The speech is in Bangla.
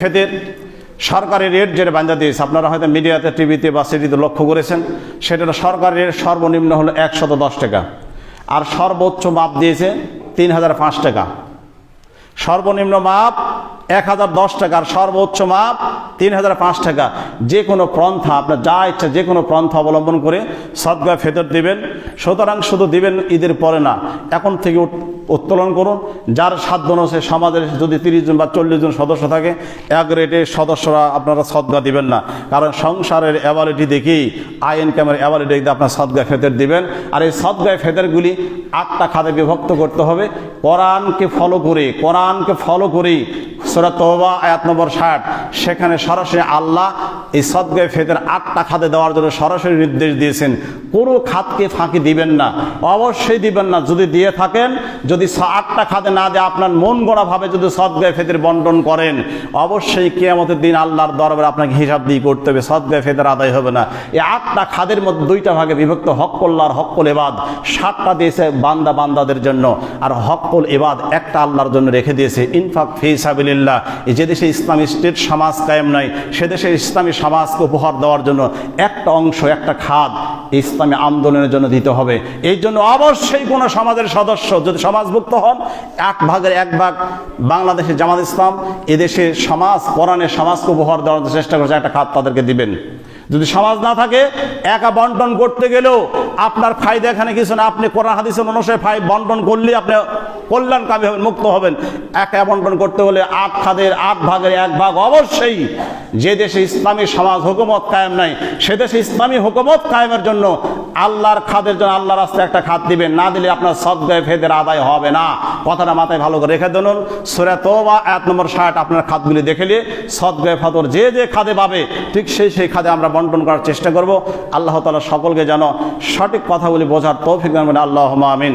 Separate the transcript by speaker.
Speaker 1: খেতের সরকারি রেট যেটা দিয়েছে। আপনারা হয়তো মিডিয়াতে, টিভিতে বা সিটিতে লক্ষ্য করেছেন সেটা হলো সরকারি রেট সর্বনিম্ন হলো একশত দশ টাকা। আর সর্বোচ্চ মাপ দিয়েছে তিন হাজার পাঁচ টাকা। সর্বনিম্ন মাপ এক হাজার দশ টাকা, আর সর্বোচ্চ মাপ তিন হাজার পাঁচ টাকা। যে কোনো পন্থা, আপনার যা ইচ্ছা যে কোনো পন্থা অবলম্বন করে সদগা ফেতর দিবেন। সুতরাং শুধু দিবেন ঈদের পরে না, এখন থেকে উত্তোলন করুন। যার সাধ্য অনুসারে সমাজের যদি তিরিশ জন বা চল্লিশ জন সদস্য থাকে, এক রেটে সদস্যরা আপনারা সদগা দিবেন না। কারণ সংসারের অ্যাভালিটি দেখেই আই ইনকামের অ্যাভালিটি দেখে আপনার সদগা ফেতের দিবেন। আর এই সদগা ফেতেরগুলি আটটা খাতে বিভক্ত করতে হবে। কোরআনকে ফলো করে, কোরআনকে ফলো করেই সুরা তোবা, আয়াত নম্বর ষাট। সেখানে সরাসরি আল্লাহ এই সদগায় ফেদের আটটা খাতে দেওয়ার জন্য সরাসরি নির্দেশ দিয়েছেন, কোনো খাতকে ফাঁকি দিবেন না। অবশ্যই দিবেন না, যদি দিয়ে থাকেন, যদি আটটা খাতে না দিয়ে, আপনার মন গড়াভাবে যদি সদগায় ফেদের বন্টন করেন, অবশ্যই কেয়ামতের দিন আল্লাহর দরবারে আপনাকে হিসাব দিয়ে করতে হবে, সদগায় ফেদের আদায় হবে না। এই আটটা খাদের মধ্যে দুইটা ভাগে বিভক্ত হকল্লার হকল এবাদ। সাতটা দিয়েছে বান্দা বান্দাদের জন্য, আর হকল এবাদ একটা আল্লাহর জন্য রেখে দিয়েছে, ইনফাক ফি সাবিলিল্লাহ। এই যে দেশে ইসলামী স্টেট সমাজ কায়েম নাই সে দেশে ইসলামী সমাজকে উপহার দেওয়ার জন্য একটা অংশ, একটা খাদ ইসলামী আন্দোলনের জন্য দিতে হবে। এই জন্য অবশ্যই কোনো সমাজের সদস্য যদি সমাজভুক্ত হন, এক ভাগের এক ভাগ বাংলাদেশের জামাত ইসলাম এদেশে সমাজ কোরআনের সমাজকে উপহার দেওয়ার চেষ্টা করছে, একটা খাত তাদেরকে দিবেন। যদি সমাজ না থাকে, একা বন্টন করতে গেলেও আপনার ফায়দা এখানে কিছু না। আপনি কোরআন হাদিসের অনুসারে ফাই বন্টন করলে আপনি কল্যাণকামী হবেন, মুক্ত হবেন। একা বন্টন করতে হলে আট খাদের আট ভাগের এক ভাগ অবশ্যই যে দেশে ইসলামী সমাজ হুকুমত কায়েম নাই, সে দেশে ইসলামী হুকুমত কায়েমের জন্য আল্লাহর খাদের জন্য আল্লাহ রাস্তায় একটা খাত দিবেন। না দিলে আপনার সদ্গায় ফেদের আদায় হবে না। কথাটা মাথায় ভালো করে রেখে দিন সুরা তোবা এক নম্বর ষাট, আপনার খাতগুলি দেখলে সদ্গায় ফাতর যে যে খাদে পাবে, ঠিক সেই সেই খাদে আমরা বন্টন করার চেষ্টা করব। আল্লাহ তালা সকলকে যেন সঠিক কথাগুলি বোঝার তৌফিক। আল্লাহ আমিন।